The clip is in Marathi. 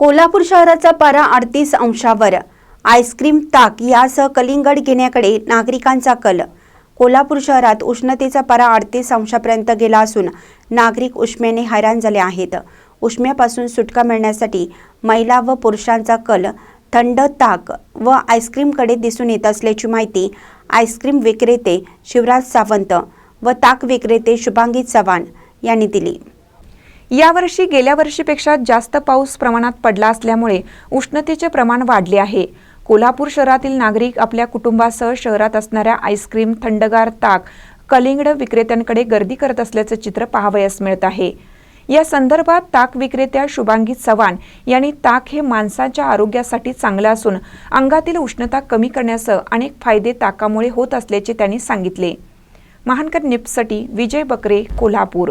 कोल्हापूर शहराचा पारा अडतीस अंशावर. आईस्क्रीम ताक यासह कलिंगड घेण्याकडे नागरिकांचा कल. कोल्हापूर शहरात उष्णतेचा पारा अडतीस अंशापर्यंत गेला असून नागरिक उष्म्याने हैराण झाले आहेत. उष्म्यापासून सुटका मिळण्यासाठी महिला व पुरुषांचा कल थंड ताक व आईस्क्रीमकडे दिसून येत असल्याची माहिती आईस्क्रीम विक्रेते शिवराज सावंत व ताक विक्रेते शुभांगी चव्हाण यांनी दिली. यावर्षी गेल्या वर्षीपेक्षा जास्त पाऊस प्रमाणात पडला असल्यामुळे उष्णतेचे प्रमाण वाढले आहे. कोल्हापूर शहरातील नागरिक आपल्या कुटुंबासह शहरात असणाऱ्या आईस्क्रीम थंडगार ताक कलिंगड विक्रेत्यांकडे गर्दी करत असल्याचं चित्र पाहावयास मिळत आहे. या संदर्भात ताक विक्रेत्या शुभांगी चव्हाण यांनी ताक हे माणसाच्या आरोग्यासाठी चांगलं असून अंगातील उष्णता कमी करण्यासह अनेक फायदे ताकामुळे होत असल्याचे त्यांनी सांगितले. महानकर निप्ससाठी विजय बकरे कोल्हापूर.